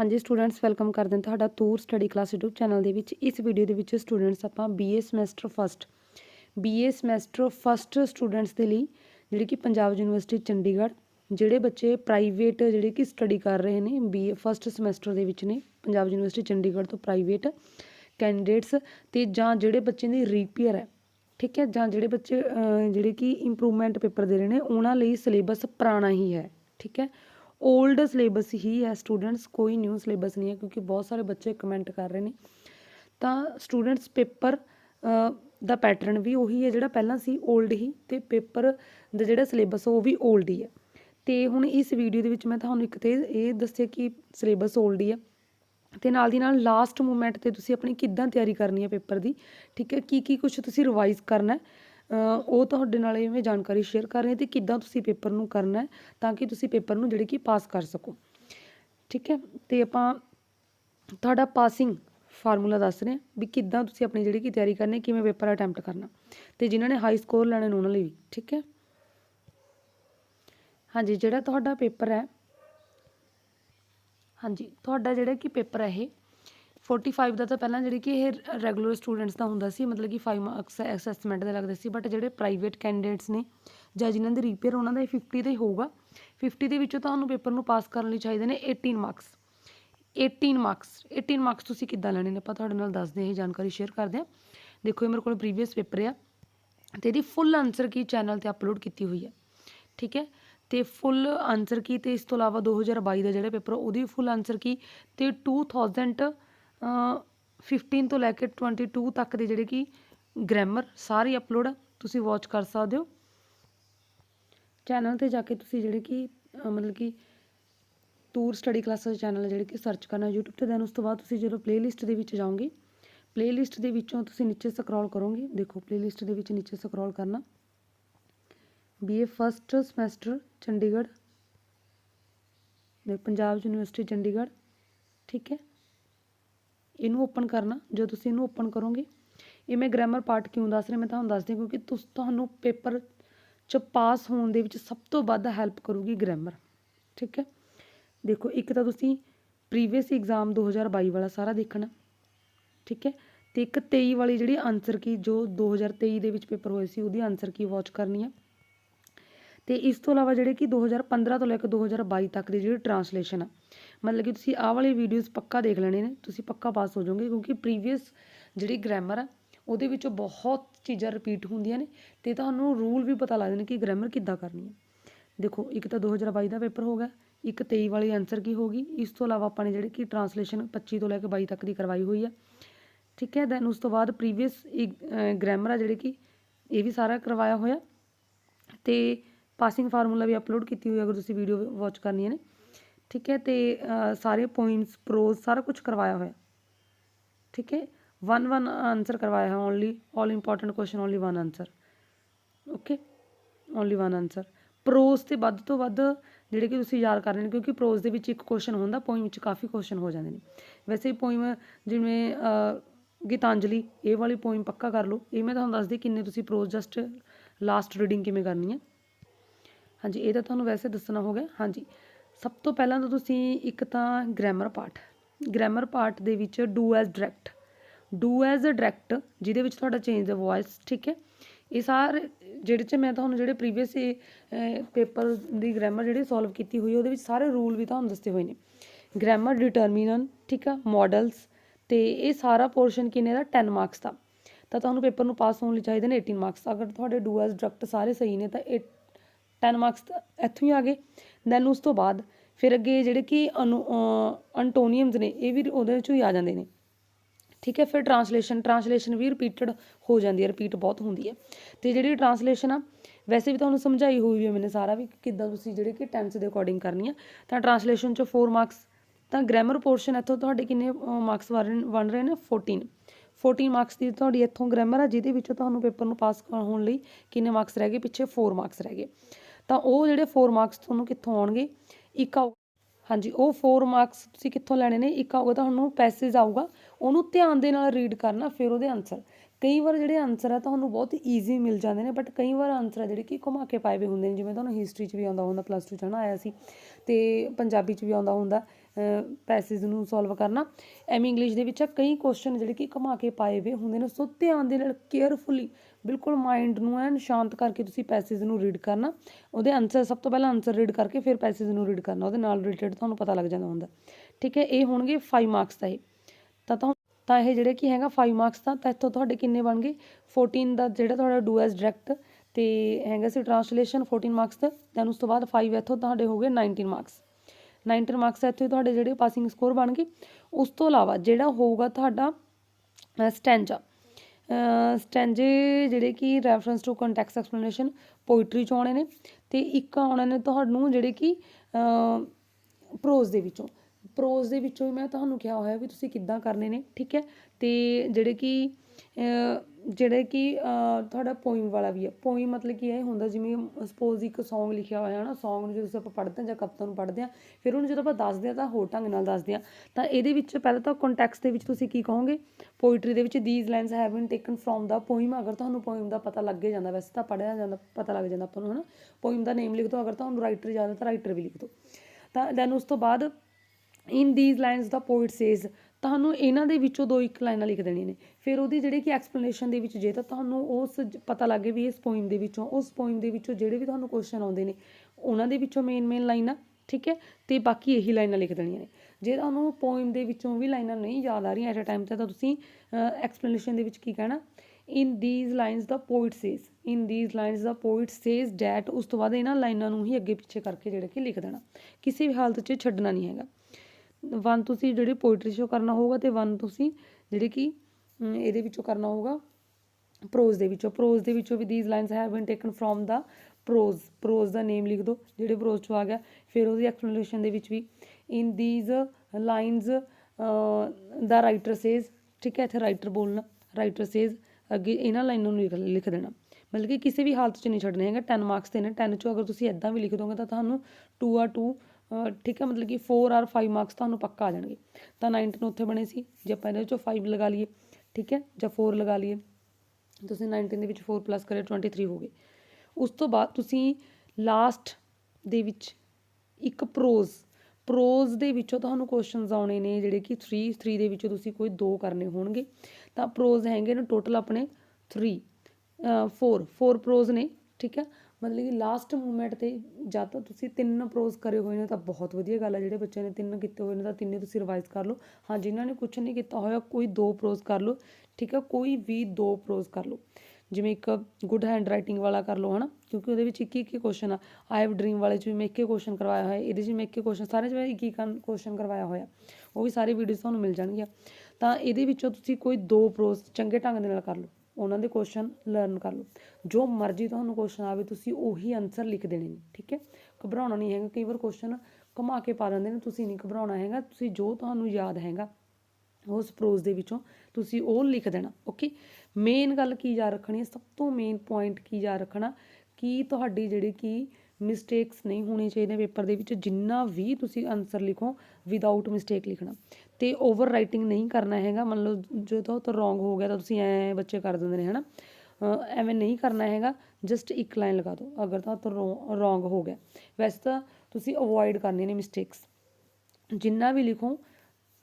ਹਾਂਜੀ students welcome ਕਰਦੇ ਹਾਂ ਤੁਹਾਡਾ Toor study class YouTube channel ਦੇ ਵਿੱਚ। ਇਸ ਵੀਡੀਓ ਦੇ ਵਿੱਚ ਸਟੂਡੈਂਟਸ ਆਪਾਂ BA semester first BA semester first students ਦੇ ਲਈ ਜਿਹੜੇ ਕਿ ਪੰਜਾਬ ਯੂਨੀਵਰਸਿਟੀ ਚੰਡੀਗੜ੍ਹ, ਜਿਹੜੇ ਬੱਚੇ ਪ੍ਰਾਈਵੇਟ ਜਿਹੜੇ ਕਿ ਸਟੱਡੀ ਕਰ ਰਹੇ ਨੇ BA ਫਸਟ ਸਮੈਸਟਰ ਦੇ ਵਿੱਚ ਨੇ, ਪੰਜਾਬ ਯੂਨੀਵਰਸਿਟੀ ਚੰਡੀਗੜ੍ਹ ਤੋਂ ਪ੍ਰਾਈਵੇਟ ਕੈਂਡੀਡੇਟਸ ਤੇ ਜਾਂ ਜਿਹੜੇ ਬੱਚੇ ਦੀ ਰੀਪੀਅਰ ਹੈ, ਠੀਕ ਹੈ, ਜਾਂ ਜਿਹੜੇ ਬੱਚੇ ਜਿਹੜੇ ਕਿ ਇੰਪਰੂਵਮੈਂਟ ਪੇਪਰ ਦੇ ਰਹੇ ਨੇ, ਉਹਨਾਂ ਲਈ ਸਿਲੇਬਸ ਪੁਰਾਣਾ ਹੀ ਹੈ, ਠੀਕ ਹੈ। ਓਲਡ ਸਿਲੇਬਸ ਹੀ ਹੈ ਸਟੂਡੈਂਟਸ ਕੋਈ ਨਿਊ ਸਿਲੇਬਸ ਨਹੀਂ ਹੈ ਕਿਉਂਕਿ ਬਹੁਤ ਸਾਰੇ ਬੱਚੇ ਕਮੈਂਟ ਕਰ ਰਹੇ ਨੇ। ਤਾਂ ਸਟੂਡੈਂਟਸ ਪੇਪਰ ਦਾ ਪੈਟਰਨ ਵੀ ਉਹੀ ਹੈ ਜਿਹੜਾ ਪਹਿਲਾਂ ਸੀ ਓਲਡ ਹੀ ਤੇ ਪੇਪਰ ਦਾ ਜਿਹੜਾ ਸਿਲੇਬਸ ਉਹ ਵੀ ਓਲਡ ਹੀ ਹੈ। ਤੇ ਹੁਣ ਇਸ ਵੀਡੀਓ ਦੇ ਵਿੱਚ ਮੈਂ ਤੁਹਾਨੂੰ ਇੱਕ ਤੇ ਇਹ ਦੱਸਿਆ ਕਿ ਸਿਲੇਬਸ ਓਲਡ ਹੀ ਹੈ ਤੇ ਨਾਲ ਦੀ ਨਾਲ ਲਾਸਟ ਮੂਮੈਂਟ ਤੇ ਤੁਸੀਂ ਆਪਣੀ ਕਿੱਦਾਂ ਤਿਆਰੀ ਕਰਨੀ ਹੈ ਪੇਪਰ ਦੀ, ਠੀਕ ਹੈ? ਕੀ ਕੀ ਕੁਝ ਤੁਸੀਂ ਰਿਵਾਈਜ਼ ਕਰਨਾ ਹੈ? ਉਹ ਤੁਹਾਡੇ ਨਾਲ ਇਵੇਂ ਜਾਣਕਾਰੀ ਸ਼ੇਅਰ ਕਰ ਰਹੇ ਹਾਂ ਤੇ ਕਿੱਦਾਂ ਤੁਸੀਂ ਪੇਪਰ ਨੂੰ ਕਰਨਾ ਤਾਂ ਕਿ ਤੁਸੀਂ ਪੇਪਰ ਨੂੰ ਜਿਹੜੇ ਕਿ ਪਾਸ ਕਰ ਸਕੋ। ਠੀਕ ਹੈ? ਤੇ ਆਪਾਂ ਤੁਹਾਡਾ ਪਾਸਿੰਗ ਫਾਰਮੂਲਾ ਦੱਸ ਰਹੇ ਹਾਂ ਵੀ ਕਿੱਦਾਂ ਤੁਸੀਂ ਆਪਣੀ ਜਿਹੜੀ ਕਿ ਤਿਆਰੀ ਕਰਨੀ ਕਿਵੇਂ ਪੇਪਰ ਅਟੈਂਪਟ ਕਰਨਾ। ਤੇ ਜਿਨ੍ਹਾਂ ਨੇ ਹਾਈ ਸਕੋਰ ਲੈਣੇ ਨੇ ਉਹਨਾਂ ਲਈ ਵੀ, ਠੀਕ ਹੈ? ਹਾਂਜੀ, ਜਿਹੜਾ ਤੁਹਾਡਾ ਪੇਪਰ ਹੈ, ਹਾਂਜੀ, ਤੁਹਾਡਾ ਜਿਹੜਾ ਕਿ ਪੇਪਰ ਹੈ ਇਹ 45 ਦਾ ਤਾਂ ਪਹਿਲਾਂ ਜਿਹੜੀ ਕਿ ਇਹ ਰੈਗੂਲਰ ਸਟੂਡੈਂਟਸ ਦਾ ਹੁੰਦਾ ਸੀ ਮਤਲਬ ਕਿ 5 ਮਾਰਕਸ ਅਸੈਸਮੈਂਟ ਦੇ ਲੱਗਦੇ ਸੀ ਬਟ ਜਿਹੜੇ ਪ੍ਰਾਈਵੇਟ ਕੈਂਡੀਡੇਟਸ ਨੇ ਜਾਂ ਜਿਨ੍ਹਾਂ ਦੇ ਰੀਪੇਅਰ ਉਹਨਾਂ ਦਾ ਇਹ 50 ਦਾ ਹੀ ਹੋਊਗਾ। 50 ਦੇ ਵਿੱਚੋਂ ਤੁਹਾਨੂੰ ਪੇਪਰ ਨੂੰ ਪਾਸ ਕਰਨ ਲਈ ਚਾਹੀਦੇ ਨੇ 18 ਮਾਰਕਸ 18 ਮਾਰਕਸ 18 ਮਾਰਕਸ ਤੁਸੀਂ ਕਿੱਦਾਂ ਲੈਣੇ ਨੇ? ਆਪਾਂ ਤੁਹਾਡੇ ਨਾਲ ਦੱਸਦੇ ਹਾਂ ਇਹ ਜਾਣਕਾਰੀ ਸ਼ੇਅਰ ਕਰਦੇ ਹਾਂ। ਦੇਖੋ ਇਹ ਮੇਰੇ ਕੋਲ ਪ੍ਰੀਵੀਅਸ ਪੇਪਰ ਆ ਤੇ ਇਹਦੀ ਫੁੱਲ ਆਨਸਰ ਕੀ ਚੈਨਲ ਤੇ ਅਪਲੋਡ ਕੀਤੀ ਹੋਈ ਹੈ। ਠੀਕ ਹੈ? ਤੇ ਫੁੱਲ ਆਨਸਰ ਕੀ ਤੇ ਇਸ ਤੋਂ ਇਲਾਵਾ 2022 ਦਾ ਜਿਹੜਾ ਪੇਪਰ ਉਹਦੀ ਫੁੱਲ ਆਨਸਰ ਕੀ ਤੇ 2000 ਅ, 15 ਤੋਂ ਲੈ ਕੇ 22 ਤੱਕ ਦੇ ਜਿਹੜੇ ਕਿ ਗ੍ਰਾਮਰ ਸਾਰੀ ਅਪਲੋਡ ਤੁਸੀਂ ਵਾਚ ਕਰ ਸਕਦੇ ਹੋ। ਚੈਨਲ ਤੇ ਜਾ ਕੇ ਤੁਸੀਂ ਜਿਹੜੇ ਕਿ ਮਤਲਬ ਕਿ ਟੂਰ ਸਟੱਡੀ ਕਲਾਸਿਸ ਚੈਨਲ ਜਿਹੜੇ ਕਿ ਸਰਚ ਕਰਨਾ YouTube ਤੇ ਦੈਨ ਉਸ ਤੋਂ ਬਾਅਦ ਤੁਸੀਂ ਜਦੋਂ ਪਲੇਲਿਸਟ ਦੇ ਵਿੱਚ ਜਾਓਗੇ ਪਲੇਲਿਸਟ ਦੇ ਵਿੱਚੋਂ ਤੁਸੀਂ ਨੀਚੇ ਸਕਰੋਲ ਕਰੋਗੇ, ਦੇਖੋ ਪਲੇਲਿਸਟ ਦੇ ਵਿੱਚ ਨੀਚੇ ਸਕਰੋਲ ਕਰਨਾ। BA ਫਸਟ ਸਮੈਸਟਰ ਚੰਡੀਗੜ੍ਹ ਦੇ ਪੰਜਾਬ ਯੂਨੀਵਰਸਿਟੀ ਚੰਡੀਗੜ੍ਹ, ਠੀਕ ਹੈ। ਇਹਨੂੰ ਓਪਨ ਕਰਨਾ, ਜਦੋਂ ਤੁਸੀਂ ਇਹਨੂੰ ਓਪਨ ਕਰੋਗੇ, ਇਹ ਮੈਂ ਗ੍ਰਾਮਰ ਪਾਰਟ ਕਿਉਂ ਦੱਸ ਰਹੀ, ਮੈਂ ਤੁਹਾਨੂੰ ਦੱਸਦੀ ਕਿਉਂਕਿ ਤੁਸ, ਤੁਹਾਨੂੰ ਪੇਪਰ ਚ ਪਾਸ ਹੋਣ ਦੇ ਵਿੱਚ ਸਭ ਤੋਂ ਵੱਧ ਹੈਲਪ ਕਰੂਗੀ ਗ੍ਰਾਮਰ ਠੀਕ ਹੈ? ਦੇਖੋ, ਇੱਕ ਤਾਂ ਤੁਸੀਂ ਪ੍ਰੀਵੀਅਸ ਐਗਜ਼ਾਮ 2022 ਵਾਲਾ ਸਾਰਾ ਦੇਖਣਾ, ਠੀਕ ਹੈ? ਤੇ ਇੱਕ 23 ਵਾਲੀ ਜਿਹੜੀ ਆਨਸਰ ਕੀ, ਜੋ 2023 ਦੇ ਵਿੱਚ ਪੇਪਰ ਹੋਏ ਸੀ, ਉਹਦੀ ਆਨਸਰ ਕੀ ਵਾਚ ਕਰਨੀ ਹੈ ਤੇ ਇਸ ਤੋਂ ਇਲਾਵਾ ਜਿਹੜੇ ਕਿ 2015 ਤੋਂ ਲੈ ਕੇ 2022 ਤੱਕ ਦੀ ਜਿਹੜੀ ਟਰਾਂਸਲੇਸ਼ਨ ਆ ਮਤਲਬ ਕਿ ਤੁਸੀਂ ਆਹ ਵਾਲੀ ਵੀਡੀਓਜ਼ ਪੱਕਾ ਦੇਖ ਲੈਣੇ ਨੇ, ਤੁਸੀਂ ਪੱਕਾ ਪਾਸ ਹੋ ਜਾਓਗੇ, ਕਿਉਂਕਿ ਪ੍ਰੀਵੀਅਸ ਜਿਹੜੀ ਗ੍ਰਾਮਰ ਆ, ਉਹਦੇ ਵਿੱਚੋਂ ਬਹੁਤ ਚੀਜ਼ਾਂ ਰਿਪੀਟ ਹੁੰਦੀਆਂ ਨੇ ਤੇ ਤੁਹਾਨੂੰ ਰੂਲ ਵੀ ਪਤਾ ਲੱਗਦੇ ਨੇ ਕਿ ਗ੍ਰਾਮਰ ਕਿੱਦਾਂ ਕਰਨੀ ਹੈ ਦੇਖੋ, ਇੱਕ ਤਾਂ 2022 ਦਾ ਪੇਪਰ ਹੋ ਗਿਆ, ਇੱਕ 23 ਵਾਲੀ ਆਨਸਰ ਕੀ ਹੋਗੀ ਇਸ ਤੋਂ ਇਲਾਵਾ ਆਪਾਂ ਨੇ ਜਿਹੜੀ ਕਿ ਟਰਾਂਸਲੇਸ਼ਨ 25 ਤੋਂ ਲੈ ਕੇ 22 ਤੱਕ ਦੀ ਕਰਵਾਈ ਹੋਈ ਆ। ਠੀਕ ਹੈ ਦੈਨ ਉਸ ਤੋਂ ਬਾਅਦ ਪ੍ਰੀਵੀਅਸ ਗ੍ਰਾਮਰ ਆ ਜਿਹੜੇ ਕਿ ਇਹ ਵੀ ਸਾਰਾ ਕਰਵਾਇਆ ਹੋਇਆ ਤੇ ਪਾਸਿੰਗ ਫਾਰਮੂਲਾ ਵੀ ਅਪਲੋਡ ਕੀਤੀ ਹੋਈ ਅਗਰ ਤੁਸੀਂ ਵੀਡੀਓ ਵਾਚ ਕਰਨੀਆਂ ਨੇ। ਠੀਕ ਹੈ, ਤੇ ਸਾਰੇ ਪੁਆਇੰਟਸ ਪ੍ਰੋਜ਼ ਸਾਰਾ ਕੁਝ ਕਰਵਾਇਆ ਹੋਇਆ। ਠੀਕ ਹੈ ਵਨ ਵਨ ਆਨਸਰ ਕਰਵਾਇਆ ਹੈ only 올 important question only one answer okay only one answer prose ਤੇ ਵੱਧ ਤੋਂ ਵੱਧ ਜਿਹੜੇ ਕਿ ਤੁਸੀਂ ਯਾਦ ਕਰਨੇ ਨੇ, ਕਿਉਂਕਿ ਪ੍ਰੋਜ਼ ਦੇ ਵਿੱਚ ਇੱਕ ਕੁਐਸਚਨ ਹੁੰਦਾ ਪੋਇਮ ਵਿੱਚ ਕਾਫੀ ਕੁਐਸਚਨ ਹੋ ਜਾਂਦੇ ਨੇ। ਵੈਸੇ ਪੋਇਮ ਜਿਵੇਂ ਗੀਤਾਂਜਲੀ, ਇਹ ਵਾਲੀ ਪੋਇਮ ਪੱਕਾ ਕਰ ਲਓ। ਇਹ ਮੈਂ ਤੁਹਾਨੂੰ ਦੱਸਦੀ ਕਿੰਨੇ ਤੁਸੀਂ ਪ੍ਰੋਜ਼ ਜਸਟ ਲਾਸਟ ਰੀਡਿੰਗ ਕਿਵੇਂ ਕਰਨੀ ਹੈ। ਹਾਂਜੀ, ਇਹ ਤਾਂ ਤੁਹਾਨੂੰ ਵੈਸੇ ਦੱਸਣਾ ਹੋ ਗਿਆ। ਹਾਂਜੀ ਸਭ ਤੋਂ ਪਹਿਲਾਂ ਤਾਂ ਤੁਸੀਂ ਇੱਕ ਤਾਂ ਗ੍ਰਾਮਰ ਪਾਰਟ ਗ੍ਰਾਮਰ ਪਾਰਟ ਦੇ ਵਿੱਚ do as direct do as a direct ਜਿਹਦੇ ਵਿੱਚ ਤੁਹਾਡਾ ਚੇਂਜ ਦਾ ਵੌਇਸ ਠੀਕ ਹੈ? ਇਹ ਸਾਰੇ ਜਿਹੜੇ ਚ ਮੈਂ ਤੁਹਾਨੂੰ ਜਿਹੜੇ ਪ੍ਰੀਵੀਅਸ ਪੇਪਰ ਦੀ ਗ੍ਰਾਮਰ ਜਿਹੜੀ ਸੋਲਵ ਕੀਤੀ ਹੋਈ ਉਹਦੇ ਵਿੱਚ ਸਾਰੇ ਰੂਲ ਵੀ ਤੁਹਾਨੂੰ ਦੱਸੇ ਹੋਏ ਨੇ। ਗ੍ਰਾਮਰ ਡਿਟਰਮੀਨਨ ਠੀਕ ਆ? ਮਾਡਲਸ ਤੇ ਇਹ ਸਾਰਾ ਪੋਰਸ਼ਨ ਕਿੰਨੇ ਦਾ? 10 ਮਾਰਕਸ ਦਾ। ਤਾਂ ਤੁਹਾਨੂੰ ਪੇਪਰ ਨੂੰ ਪਾਸ ਹੋਣ ਲਈ ਚਾਹੀਦੇ ਨੇ 18 ਮਾਰਕਸ ਅਗਰ ਤੁਹਾਡੇ ਡੂ ਐਜ਼ ਡਾਇਰੈਕਟ ਸਾਰੇ ਸਹੀ ਨੇ, ਤਾਂ ਇਹ 10 ਮਾਰਕਸ ਇੱਥੋਂ ਹੀ ਆ ਗਏ। ਦੈਨ ਉਸ ਤੋਂ ਬਾਅਦ ਫਿਰ ਅੱਗੇ ਜਿਹੜੇ ਕਿ ਅੰਟੋਨੀਅਮਸ ਨੇ, ਇਹ ਵੀ ਉਹਦੇ ਵਿੱਚੋਂ ਹੀ ਆ ਜਾਂਦੇ ਨੇ। ਠੀਕ ਹੈ, ਫਿਰ ਟਰਾਂਸਲੇਸ਼ਨ ਟਰਾਂਸਲੇਸ਼ਨ ਵੀ ਰਿਪੀਟਡ ਹੋ ਜਾਂਦੀ ਹੈ ਰਿਪੀਟ ਬਹੁਤ ਹੁੰਦੀ ਹੈ। ਤੇ ਜਿਹੜੀ ਟਰਾਂਸਲੇਸ਼ਨ ਆ, ਵੈਸੇ ਵੀ ਤੁਹਾਨੂੰ ਸਮਝਾਈ ਹੋਈ ਹੈ ਮੈਨੇ ਸਾਰਾ ਵੀ ਕਿੱਦਾਂ ਤੁਸੀਂ ਜਿਹੜੇ ਕਿ ਟੈਂਸ ਦੇ ਅਕੋਰਡਿੰਗ ਕਰਨੀ ਆ। ਤਾਂ ਟਰਾਂਸਲੇਸ਼ਨ ਚ 4 ਮਾਰਕਸ ਤਾਂ ਗ੍ਰਾਮਰ ਪੋਰਸ਼ਨ ਇੱਥੋਂ ਤੁਹਾਡੇ ਕਿੰਨੇ ਮਾਰਕਸ ਬਣ ਰਹੇ ਨੇ 14 14 ਮਾਰਕਸ ਦੀ ਤੁਹਾਡੀ ਇੱਥੋਂ ਗ੍ਰਾਮਰ ਆ, ਜਿਹਦੇ ਵਿੱਚੋਂ ਤੁਹਾਨੂੰ ਪੇਪਰ ਨੂੰ ਪਾਸ ਹੋਣ ਲਈ ਕਿੰਨੇ ਮਾਰਕਸ ਰਹਿ ਗਏ? ਪਿੱਛੇ 4 ਮਾਰਕਸ ਰਹਿ ਗਏ। ਤਾਂ ਉਹ ਜਿਹੜੇ 4 ਮਾਰਕਸ ਤੁਹਾਨੂੰ ਕਿੱਥੋਂ ਆਉਣਗੇ? ਇੱਕ ਆਊ ਹਾਂਜੀ, ਉਹ 4 ਮਾਰਕਸ ਤੁਸੀਂ ਕਿੱਥੋਂ ਲੈਣੇ ਨੇ? ਇੱਕ ਆਊਗਾ ਤੁਹਾਨੂੰ ਪੈਸੇਜ ਆਊਗਾ। ਉਹਨੂੰ ਧਿਆਨ ਦੇ ਨਾਲ ਰੀਡ ਕਰਨਾ, ਫਿਰ ਉਹਦੇ ਆਨਸਰ ਕਈ ਵਾਰ ਜਿਹੜੇ ਆਨਸਰ ਆ ਤੁਹਾਨੂੰ ਬਹੁਤ ਈਜ਼ੀ ਮਿਲ ਜਾਂਦੇ ਨੇ ਬਟ ਕਈ ਵਾਰ ਆਨਸਰ ਆ ਜਿਹੜੇ ਕਿ ਘੁਮਾ ਕੇ ਪਾਏ ਵੇ ਹੁੰਦੇ ਨੇ, ਜਿਵੇਂ ਤੁਹਾਨੂੰ ਹਿਸਟਰੀ 'ਚ ਵੀ ਆਉਂਦਾ ਹੁੰਦਾ ਪਲੱਸ 2 ਚ ਹਨਾ, ਆਇਆ ਸੀ। ਤੇ ਪੰਜਾਬੀ 'ਚ ਵੀ ਆਉਂਦਾ ਹੁੰਦਾ ਪੈਸੇਜ ਨੂੰ ਸੋਲਵ ਕਰਨਾ। ਐਵੇਂ ਇੰਗਲਿਸ਼ ਦੇ ਵਿੱਚ ਕਈ ਕੁਐਸਚਨ ਜਿਹੜੇ ਕਿ ਘੁਮਾ ਕੇ ਪਾਏ ਹੋਏ ਹੁੰਦੇ ਨੇ, ਸੋ ਧਿਆਨ ਦੇ ਨਾਲ ਕੇਅਰਫੁਲੀ ਬਿਲਕੁਲ ਮਾਈਂਡ ਨੂੰ ਐਨ ਸ਼ਾਂਤ ਕਰਕੇ ਤੁਸੀਂ ਪੈਸੇਜ ਨੂੰ ਰੀਡ ਕਰਨਾ। ਉਹਦੇ ਆਨਸਰ ਸਭ ਤੋਂ ਪਹਿਲਾਂ ਆਨਸਰ ਰੀਡ ਕਰਕੇ ਫਿਰ ਪੈਸੇਜ ਨੂੰ ਰੀਡ ਕਰਨਾ। ਉਹਦੇ ਨਾਲ ਰਿਲੇਟਡ ਤੁਹਾਨੂੰ ਪਤਾ ਲੱਗ ਜਾਂਦਾ ਹੁੰਦਾ। ਠੀਕ ਹੈ, ਇਹ ਹੋਣਗੇ 5 ਮਾਰਕਸ ਦਾ ਇਹ। ਤਾਂ ਤਾਂ ਤਾਂ ਇਹ ਜਿਹੜੇ ਕੀ ਹੈਗਾ 5 ਮਾਰਕਸ ਦਾ ਤਾਂ ਇੱਥੋਂ ਤੁਹਾਡੇ ਕਿੰਨੇ ਬਣ ਗਏ? 14 ਦਾ ਜਿਹੜਾ ਤੁਹਾਡਾ ਡੂ ਐਸ ਡਾਇਰੈਕਟ ਤੇ ਹੈਗਾ ਸੀ ਟ੍ਰਾਂਸਲੇਸ਼ਨ 14 ਮਾਰਕਸ ਦਾ। ਦੈਨ ਉਸ ਤੋਂ ਬਾਅਦ 5 ਇੱਥੋਂ ਤੁਹਾਡੇ ਹੋ ਗਏ 19 ਮਾਰਕਸ 19 ਮਾਰਕਸ ਇੱਥੇ ਤੁਹਾਡੇ ਜਿਹੜੇ ਪਾਸਿੰਗ ਸਕੋਰ ਬਣ ਗਏ। ਉਸ ਤੋਂ ਇਲਾਵਾ ਜਿਹੜਾ ਹੋਊਗਾ ਤੁਹਾਡਾ ਸਟੈਂਜਾ ਸਟੈਂਜੇ ਜਿਹੜੇ ਕਿ reference to context explanation poetry ਚ ਆਉਣੇ ਨੇ ਤੇ ਇੱਕ ਆਉਣੇ ਨੇ ਤੁਹਾਨੂੰ ਜਿਹੜੇ ਕਿ ਪ੍ਰੋਜ਼ ਦੇ ਵਿੱਚੋਂ। ਪ੍ਰੋਜ਼ ਦੇ ਵਿੱਚੋਂ ਮੈਂ ਤੁਹਾਨੂੰ ਕਿਹਾ ਹੋਇਆ ਵੀ ਤੁਸੀਂ ਕਿੱਦਾਂ ਕਰਨੇ ਨੇ, ਠੀਕ ਹੈ? ਤੇ ਜਿਹੜੇ ਕਿ ਜਿਹੜੇ ਕਿ ਤੁਹਾਡਾ ਪੋਇਮ ਵਾਲਾ ਵੀ ਹੈ। ਪੋਇਮ ਮਤਲਬ ਕੀ ਇਹ ਹੁੰਦਾ ਜਿਵੇਂ ਸਪੋਜ਼ ਇੱਕ ਸੌਂਗ ਲਿਖਿਆ ਹੋਇਆ ਹੈ ਨਾ ਸੌਂਗ ਨੂੰ ਜਦੋਂ ਆਪਾਂ ਪੜ੍ਹਦੇ ਹਾਂ ਜਾਂ ਕਵਿਤਾ ਨੂੰ ਪੜ੍ਹਦੇ ਹਾਂ, ਫਿਰ ਉਹਨੂੰ ਜਦੋਂ ਆਪਾਂ ਦੱਸਦੇ ਹਾਂ ਤਾਂ ਹੋਰ ਢੰਗ ਨਾਲ ਦੱਸਦੇ ਹਾਂ। ਤਾਂ ਇਹਦੇ ਵਿੱਚ ਪਹਿਲਾਂ ਤਾਂ ਕੰਟੈਕਸਟ ਦੇ ਵਿੱਚ ਤੁਸੀਂ ਕੀ ਕਹੋਗੇ? ਪੋਇਟਰੀ ਦੇ ਵਿੱਚ these lines have been taken from the poem ਅਗਰ ਤੁਹਾਨੂੰ ਪੋਇਮ ਦਾ ਪਤਾ ਲੱਗ ਹੀ ਜਾਂਦਾ, ਵੈਸੇ ਤਾਂ ਪੜ੍ਹਿਆ ਜਾਂਦਾ, ਪਤਾ ਲੱਗ ਜਾਂਦਾ ਆਪਾਂ ਨੂੰ, ਹਨਾ? ਪੋਇਮ ਦਾ ਨੇਮ ਲਿਖ ਦਿਓ ਅਗਰ ਤੁਹਾਨੂੰ ਰਾਈਟਰ ਯਾਦ ਹੈ ਤਾਂ ਰਾਈਟਰ ਵੀ ਲਿਖ ਦਿਓ ਤਾਂ ਦੈਨ ਉਸ ਤੋਂ ਬਾਅਦ in these lines the poet says ਤੁਹਾਨੂੰ ਇਹਨਾਂ ਦੇ ਵਿੱਚੋਂ ਦੋ ਇੱਕ ਲਾਈਨਾਂ ਲਿਖ ਦੇਣੀਆਂ ਨੇ। ਫਿਰ ਉਹਦੀ ਜਿਹੜੀ ਕਿ ਐਕਸਪਲੇਨੇਸ਼ਨ ਦੇ ਵਿੱਚ ਜੇ ਤਾਂ ਤੁਹਾਨੂੰ ਉਸ ਪਤਾ ਲੱਗੇ ਵੀ ਇਸ ਪੋਇਮ ਦੇ ਵਿੱਚੋਂ, ਉਸ ਪੋਇਮ ਦੇ ਵਿੱਚੋਂ ਜਿਹੜੇ ਵੀ ਤੁਹਾਨੂੰ ਕੁਐਸਚਨ ਆਉਂਦੇ ਨੇ, ਉਹਨਾਂ ਦੇ ਵਿੱਚੋਂ ਮੇਨ ਮੇਨ ਲਾਈਨਾਂ, ਠੀਕ ਹੈ? ਤੇ ਬਾਕੀ ਇਹੀ ਲਾਈਨਾਂ ਲਿਖ ਦੇਣੀਆਂ ਨੇ। ਜੇ ਤੁਹਾਨੂੰ ਪੋਇਮ ਦੇ ਵਿੱਚੋਂ ਵੀ ਲਾਈਨਾਂ ਨਹੀਂ ਯਾਦ ਆ ਰਹੀਆਂ ਐਟ ਅ ਟਾਈਮ ਤੇ ਤਾਂ ਤੁਸੀਂ ਐਕਸਪਲੇਨੇਸ਼ਨ ਦੇ ਵਿੱਚ ਕੀ ਕਹਿਣਾ? In these lines the poet says in these lines the poet says that ਉਸ ਤੋਂ ਬਾਅਦ ਇਹਨਾਂ ਲਾਈਨਾਂ ਨੂੰ ਹੀ ਅੱਗੇ ਪਿੱਛੇ ਕਰਕੇ ਜਿਹੜਾ ਕਿ ਲਿਖ ਦੇਣਾ। ਕਿਸੇ ਵੀ ਹਾਲਤ 'ਚ ਛੱਡਣਾ ਨਹੀਂ ਹੈਗਾ। ਵਨ ਤੁਸੀਂ ਜਿਹੜੇ ਪੋਇਟਰੀ ਸ਼ੋ ਕਰਨਾ ਹੋਊਗਾ ਤੇ ਵਨ ਤੁਸੀਂ ਜਿਹੜੇ ਕਿ ਇਹਦੇ ਵਿੱਚੋਂ ਕਰਨਾ ਹੋਊਗਾ ਪ੍ਰੋਜ਼ ਦੇ ਵਿੱਚੋਂ। ਪ੍ਰੋਜ਼ ਦੇ ਵਿੱਚੋਂ ਵੀ these lines have been taken from the prose prose the name ਲਿਖ ਦਿਓ, ਜਿਹੜੇ ਪ੍ਰੋਜ਼ ਚੋਂ ਆ ਗਿਆ। ਫਿਰ ਉਹਦੀ ਐਕਸਪਲੇਨੇਸ਼ਨ ਦੇ ਵਿੱਚ ਵੀ in these lines the writer says ਠੀਕ ਹੈ, ਇੱਥੇ ਰਾਈਟਰ ਬੋਲਣਾ ਰਾਈਟਰ ਸੇਜ਼ ਅੱਗੇ ਇਹਨਾਂ ਲਾਈਨਾਂ ਨੂੰ ਲਿਖ ਲਿਖ ਦੇਣਾ। ਮਤਲਬ ਕਿ ਕਿਸੇ ਵੀ ਹਾਲਤ 'ਚ ਨਹੀਂ ਛੱਡਣੇ ਹੈਗਾ। 10 ਮਾਰਕਸ ਦੇ ਨੇ। 10 ਚੋਂ ਅਗਰ ਤੁਸੀਂ ਇਦਾਂ ਵੀ ਲਿਖ ਦੋਗੇ ਤਾਂ ਤੁਹਾਨੂੰ 2 ਆ 2 ਠੀਕ ਹੈ, ਮਤਲਬ ਕਿ 4 ਆਰ 5 ਮਾਰਕਸ ਤੁਹਾਨੂੰ ਪੱਕਾ ਆ ਜਾਣਗੇ। ਤਾਂ 19 ਉੱਥੇ ਬਣੇ ਸੀ, ਜੇ ਆਪਾਂ ਇਹਦੇ ਵਿੱਚੋਂ 5 ਲਗਾ ਲਈਏ, ਠੀਕ ਹੈ, ਜਾਂ 4 ਲਗਾ ਲਈਏ, ਤੁਸੀਂ 19 ਦੇ ਵਿੱਚ 4 ਪਲੱਸ ਕਰੇ 23 ਹੋ ਗਏ। ਉਸ ਤੋਂ ਬਾਅਦ ਤੁਸੀਂ ਲਾਸਟ ਦੇ ਵਿੱਚ ਇੱਕ ਪ੍ਰੋਜ਼ ਪ੍ਰੋਜ਼ ਦੇ ਵਿੱਚੋਂ ਤੁਹਾਨੂੰ ਕੁਐਸਚਨਸ ਆਉਣੇ ਨੇ, ਜਿਹੜੇ ਕਿ 3 3 ਦੇ ਵਿੱਚੋਂ ਤੁਸੀਂ ਕੋਈ ਦੋ ਕਰਨੇ ਹੋਣਗੇ। ਤਾਂ ਪ੍ਰੋਜ਼ ਹੈਗੇ ਨੇ ਟੋਟਲ ਆਪਣੇ 3 4 4 ਪ੍ਰੋਜ਼ ਨੇ, ਠੀਕ ਹੈ। ਮਤਲਬ ਕਿ ਲਾਸਟ ਮੂਮੈਂਟ ਤੇ ਜਦ ਤਾਂ ਤੁਸੀਂ ਤਿੰਨ ਪ੍ਰੋਜ਼ ਕਰੇ ਹੋਏ ਨੇ ਤਾਂ ਬਹੁਤ ਵਧੀਆ ਗੱਲ ਹੈ ਜਿਹੜੇ ਬੱਚਿਆਂ ਨੇ ਤਿੰਨ ਕੀਤੇ ਹੋਏ ਨੇ ਤਾਂ ਤਿੰਨੇ ਤੁਸੀਂ ਰਿਵਾਈਜ਼ ਕਰ ਲਓ। ਹਾਂ ਜਿਨ੍ਹਾਂ ਨੇ ਕੁਝ ਨਹੀਂ ਕੀਤਾ ਹੋਇਆ, ਕੋਈ ਦੋ ਪ੍ਰੋਜ਼ ਕਰ ਲਓ, ਠੀਕ ਹੈ ਕੋਈ ਵੀ ਦੋ ਪ੍ਰੋਜ਼ ਕਰ ਲਓ। ਜਿਵੇਂ ਇੱਕ ਗੁੱਡ ਹੈਂਡ ਰਾਈਟਿੰਗ ਵਾਲਾ ਕਰ ਲਓ, ਹਨਾ, ਕਿਉਂਕਿ ਉਹਦੇ ਵਿੱਚ ਇੱਕ ਇੱਕ ਕੁਐਸਚਨ ਆ। ਆਈ ਹੈਵ ਡ੍ਰੀਮ ਵਾਲੇ ਚ ਵੀ ਮੈਂ ਇੱਕ ਹੀ ਕੁਐਸਚਨ ਕਰਵਾਇਆ ਹੋਇਆ, ਇਹਦੇ 'ਚ ਮੈਂ ਇੱਕ ਹੀ ਕੁਐਸਚਨ ਸਾਰੇ 'ਚ ਮੈਂ ਇੱਕ ਹੀ ਕੁਐਸਚਨ ਕਰਵਾਇਆ ਹੋਇਆ। ਉਹ ਵੀ ਸਾਰੇ ਵੀਡੀਓਜ਼ ਤੁਹਾਨੂੰ ਮਿਲ ਜਾਣਗੀਆਂ। ਤਾਂ ਇਹਦੇ ਵਿੱਚੋਂ ਤੁਸੀਂ ਕੋਈ ਦੋ ਪ੍ਰੋਜ਼ ਚੰਗੇ ਢੰਗ ਦੇ ਨਾਲ ਕਰ ਲਓ। ਉਹਨਾਂ ਦੇ ਕੁਐਸਚਨ ਲਰਨ ਕਰ ਲਓ। ਜੋ ਮਰਜ਼ੀ ਤੁਹਾਨੂੰ ਕੁਐਸਚਨ ਆਵੇ, ਤੁਸੀਂ ਉਹੀ ਆਨਸਰ ਲਿਖ ਦੇਣੇ ਨੇ, ਠੀਕ ਹੈ? ਘਬਰਾਉਣਾ ਨਹੀਂ ਹੈਗਾ, ਕਈ ਵਾਰ ਕੁਐਸਚਨ ਘੁਮਾ ਕੇ ਪਾ ਦਿੰਦੇ ਨੇ, ਤੁਸੀਂ ਨਹੀਂ ਘਬਰਾਉਣਾ ਹੈਗਾ, ਤੁਸੀਂ ਜੋ ਤੁਹਾਨੂੰ ਯਾਦ ਹੈਗਾ, ਉਸ ਪ੍ਰੋਜ਼ ਦੇ ਵਿੱਚੋਂ ਤੁਸੀਂ ਉਹ ਲਿਖ ਦੇਣਾ ਓਕੇ ਮੇਨ ਗੱਲ ਕੀ ਯਾਦ ਰੱਖਣੀ ਹੈ? ਸਭ ਤੋਂ ਮੇਨ ਪੁਆਇੰਟ ਕੀ ਯਾਦ ਰੱਖਣਾ? ਕਿ ਤੁਹਾਡੀ ਜਿਹੜੀ ਕਿ ਮਿਸਟੇਕਸ ਨਹੀਂ ਹੋਣੀ ਚਾਹੀਦੀਆਂ ਪੇਪਰ ਦੇ ਵਿੱਚ, ਜਿੰਨਾ ਵੀ ਤੁਸੀਂ ਆਨਸਰ ਲਿਖੋ ਵਿਦਆਊਟ ਮਿਸਟੇਕ ਲਿਖਣਾ। ਤੇ ਓਵਰ ਰਾਈਟਿੰਗ ਨਹੀਂ ਕਰਨਾ ਹੈਗਾ। ਮੰਨ ਲਓ ਜਦੋਂ ਤਾਂ ਰੋਂਗ ਹੋ ਗਿਆ ਤਾਂ ਤੁਸੀਂ ਐ ਬੱਚੇ ਕਰ ਦਿੰਦੇ ਨੇ, ਹਨਾ? ਅਹ ਐਵੇਂ ਨਹੀਂ ਕਰਨਾ ਹੈਗਾ। ਜਸਟ ਇੱਕ ਲਾਈਨ ਲਗਾ ਦਿਓ। ਅਗਰ ਤਾਂ ਰੋਂਗ ਹੋ ਗਿਆ। ਵੈਸੇ ਤਾਂ ਤੁਸੀਂ ਅਵੋਇਡ ਕਰਨੇ ਨੇ ਮਿਸਟੇਕਸ ਜਿੰਨਾ ਵੀ ਲਿਖੋ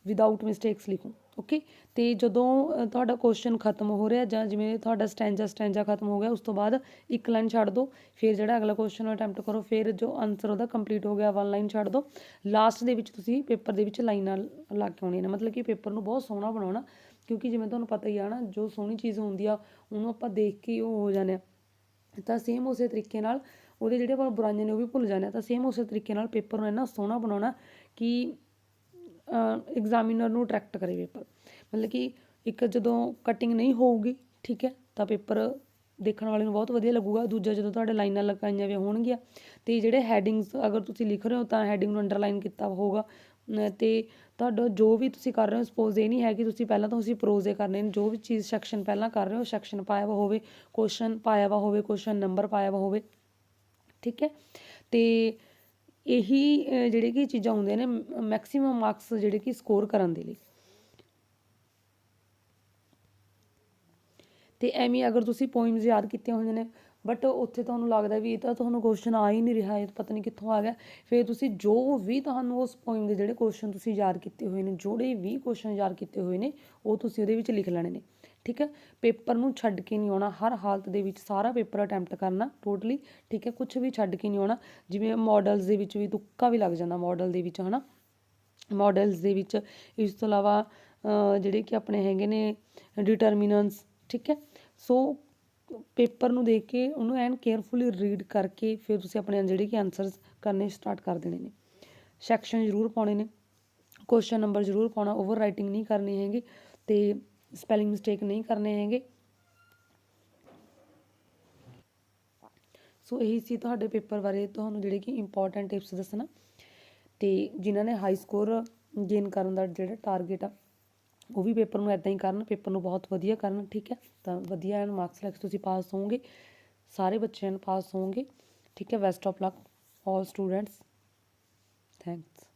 ਵਿਦਆਊਟ ਮਿਸਟੇਕਸ ਲਿਖੋ। ਓਕੇ ਤੇ ਜਦੋਂ ਤੁਹਾਡਾ ਕੁਐਸਚਨ ਖਤਮ ਹੋ ਰਿਹਾ ਜਾਂ ਜਿਵੇਂ ਤੁਹਾਡਾ ਸਟੈਂਜਾ ਸਟੈਂਜਾ ਖਤਮ ਹੋ ਗਿਆ, ਉਸ ਤੋਂ ਬਾਅਦ ਇੱਕ ਲਾਈਨ ਛੱਡ ਦਿਓ ਫਿਰ ਜਿਹੜਾ ਅਗਲਾ ਕੁਐਸਚਨ ਅਟੈਂਪਟ ਕਰੋ, ਫਿਰ ਜੋ ਆਨਸਰ ਉਹਦਾ ਕੰਪਲੀਟ ਹੋ ਗਿਆ ਵਨ ਲਾਈਨ ਛੱਡ ਦਿਓ ਲਾਸਟ ਦੇ ਵਿੱਚ ਤੁਸੀਂ ਪੇਪਰ ਦੇ ਵਿੱਚ ਲਾਈਨਾਂ ਲਾ ਕੇ ਆਉਣੀਆਂ ਨੇ। ਮਤਲਬ ਕਿ ਪੇਪਰ ਨੂੰ ਬਹੁਤ ਸੋਹਣਾ ਬਣਾਉਣਾ, ਕਿਉਂਕਿ ਜਿਵੇਂ ਤੁਹਾਨੂੰ ਪਤਾ ਹੀ ਆ ਨਾ, ਜੋ ਸੋਹਣੀ ਚੀਜ਼ ਹੁੰਦੀ ਆ, ਉਹਨੂੰ ਆਪਾਂ ਦੇਖ ਕੇ ਉਹ ਹੋ ਜਾਂਦੇ ਆ। ਤਾਂ ਸੇਮ ਉਸੇ ਤਰੀਕੇ ਨਾਲ ਉਹਦੇ ਜਿਹੜੇ ਆਪਾਂ ਬੁਰਾਈਆਂ ਨੇ ਉਹ ਵੀ ਭੁੱਲ ਜਾਂਦੇ ਆ। ਤਾਂ ਸੇਮ ਉਸੇ ਤਰੀਕੇ ਨਾਲ ਪੇਪਰ ਨੂੰ ਇੰਨਾ ਸੋਹਣਾ ਬਣਾਉਣਾ ਕਿ ਐਗਜ਼ਾਮੀਨਰ ਨੂੰ ਅਟਰੈਕਟ ਕਰੇ ਪੇਪਰ ਮਤਲਬ ਕਿ ਇੱਕ ਜਦੋਂ ਕਟਿੰਗ ਨਹੀਂ ਹੋਊਗੀ, ਠੀਕ ਹੈ, ਤਾਂ ਪੇਪਰ ਦੇਖਣ ਵਾਲੇ ਨੂੰ ਬਹੁਤ ਵਧੀਆ ਲੱਗੂਗਾ। ਦੂਜਾ ਜਦੋਂ ਤੁਹਾਡੇ ਲਾਈਨਾਂ ਲਗਾਈਆਂ ਵੀ ਹੋਣਗੀਆਂ, ਤੇ ਜਿਹੜੇ ਹੈਡਿੰਗਸ ਅਗਰ ਤੁਸੀਂ ਲਿਖ ਰਹੇ ਹੋ ਤਾਂ ਹੈਡਿੰਗ ਨੂੰ ਅੰਡਰਲਾਈਨ ਕੀਤਾ ਹੋਊਗਾ। ਅਮ ਤੇ ਤੁਹਾਡਾ ਜੋ ਵੀ ਤੁਸੀਂ ਕਰ ਰਹੇ ਹੋ ਸਪੋਜ਼ ਇਹ ਨਹੀਂ ਹੈ ਕਿ ਤੁਸੀਂ ਪਹਿਲਾਂ ਤਾਂ ਤੁਸੀਂ ਪ੍ਰੋਜ਼ੇ ਕਰਨੇ ਨੇ। ਜੋ ਵੀ ਚੀਜ਼ ਸੈਕਸ਼ਨ ਪਹਿਲਾਂ ਕਰ ਰਹੇ ਹੋ ਸੈਕਸ਼ਨ ਪਾਇਆ ਵਾ ਹੋਵੇ ਕੁਐਸਚਨ ਪਾਇਆ ਵਾ ਹੋਵੇ ਕੁਐਸਚਨ ਨੰਬਰ ਪਾਇਆ ਵਾ ਹੋਵੇ, ਠੀਕ ਹੈ। ਤੇ ਇਹੀ ਜਿਹੜੇ ਕਿ ਚੀਜ਼ਾਂ ਹੁੰਦੀਆਂ ਨੇ ਮੈਕਸਿਮਮ ਮਾਰਕਸ ਜਿਹੜੇ ਕਿ ਸਕੋਰ ਕਰਨ ਦੇ ਲਈ। ਤੇ ਐਵੇਂ ਅਗਰ ਤੁਸੀਂ ਪੋਇਮਸ ਯਾਦ ਕੀਤੀਆਂ ਹੋਈਆਂ ਨੇ ਬਟ ਉੱਥੇ ਤੁਹਾਨੂੰ ਲੱਗਦਾ ਵੀ ਇਹ ਤਾਂ ਤੁਹਾਨੂੰ ਕੁਐਸਚਨ ਆ ਹੀ ਨਹੀਂ ਰਿਹਾ, ਇਹ ਪਤਾ ਨਹੀਂ ਕਿੱਥੋਂ ਆ ਗਿਆ। ਫਿਰ ਤੁਸੀਂ ਜੋ ਵੀ ਤੁਹਾਨੂੰ ਉਸ ਪੋਇਮ ਦੇ ਜਿਹੜੇ ਕੁਐਸਚਨ ਤੁਸੀਂ ਯਾਦ ਕੀਤੇ ਹੋਏ ਨੇ ਜਿਹੜੇ ਵੀ ਕੁਐਸਚਨ ਯਾਦ ਕੀਤੇ ਹੋਏ ਨੇ, ਉਹ ਤੁਸੀਂ ਉਹਦੇ ਵਿੱਚ ਲਿਖ ਲੈਣੇ ਨੇ। ਠੀਕ ਹੈ? ਪੇਪਰ ਨੂੰ ਛੱਡ ਕੇ ਨਹੀਂ ਆਉਣਾ। ਹਰ ਹਾਲਤ ਦੇ ਵਿੱਚ ਸਾਰਾ ਪੇਪਰ ਅਟੈਂਪਟ ਕਰਨਾ ਟੋਟਲੀ, ਠੀਕ ਹੈ? ਕੁਝ ਵੀ ਛੱਡ ਕੇ ਨਹੀਂ ਆਉਣਾ। ਜਿਵੇਂ ਮਾਡਲਸ ਦੇ ਵਿੱਚ ਵੀ ਤੁੱਕਾ ਵੀ ਲੱਗ ਜਾਂਦਾ ਮਾਡਲ ਦੇ ਵਿੱਚ, ਹਨਾ? ਮਾਡਲਸ ਦੇ ਵਿੱਚ ਇਸ ਤੋਂ ਇਲਾਵਾ ਜਿਹੜੇ ਕਿ ਆਪਣੇ ਹੈਗੇ ਨੇ ਡਿਟਰਮੀਨੈਂਟਸ ਠੀਕ ਹੈ? ਸੋ ਪੇਪਰ ਨੂੰ ਦੇਖ ਕੇ ਉਹਨੂੰ ਐਨ ਕੇਅਰਫੁਲੀ ਰੀਡ ਕਰਕੇ ਫਿਰ ਤੁਸੀਂ ਆਪਣੇ ਜਿਹੜੇ ਕਿ ਆਨਸਰਸ ਕਰਨੇ ਸਟਾਰਟ ਕਰ ਦੇਣੇ ਨੇ। ਸੈਕਸ਼ਨ ਜ਼ਰੂਰ ਪਾਉਣੇ ਨੇ। ਕੁਐਸਚਨ ਨੰਬਰ ਜ਼ਰੂਰ ਪਾਉਣਾ। ਓਵਰ ਰਾਈਟਿੰਗ ਨਹੀਂ ਕਰਨੀ ਹੈਗੀ। ਤੇ ਸਪੈਲਿੰਗ ਮਿਸਟੇਕ ਨਹੀਂ ਕਰਨੇ ਹੈਗੇ। ਸੋ ਇਹੀ ਸੀ ਤੁਹਾਡੇ ਪੇਪਰ ਬਾਰੇ, ਤੁਹਾਨੂੰ ਜਿਹੜੇ ਕਿ ਇੰਪੋਰਟੈਂਟ ਟਿਪਸ ਦੱਸਣਾ। ਤੇ ਜਿਨ੍ਹਾਂ ਨੇ ਹਾਈ ਸਕੋਰ ਗੇਨ ਕਰਨ ਦਾ ਜਿਹੜਾ ਟਾਰਗੇਟ ਆ, ਉਹ ਵੀ ਪੇਪਰ ਨੂੰ ਇਦਾਂ ਹੀ ਕਰਨ, ਪੇਪਰ ਨੂੰ ਬਹੁਤ ਵਧੀਆ ਕਰਨ, ਠੀਕ ਹੈ? ਤਾਂ ਵਧੀਆ ਐਨ ਮਾਰਕਸ ਲੈ ਕੇ ਤੁਸੀਂ ਪਾਸ ਹੋਵੋਗੇ, ਸਾਰੇ ਬੱਚਿਆਂ ਨੂੰ ਪਾਸ ਹੋਵੋਗੇ, ਠੀਕ ਹੈ? Best of luck all students thanks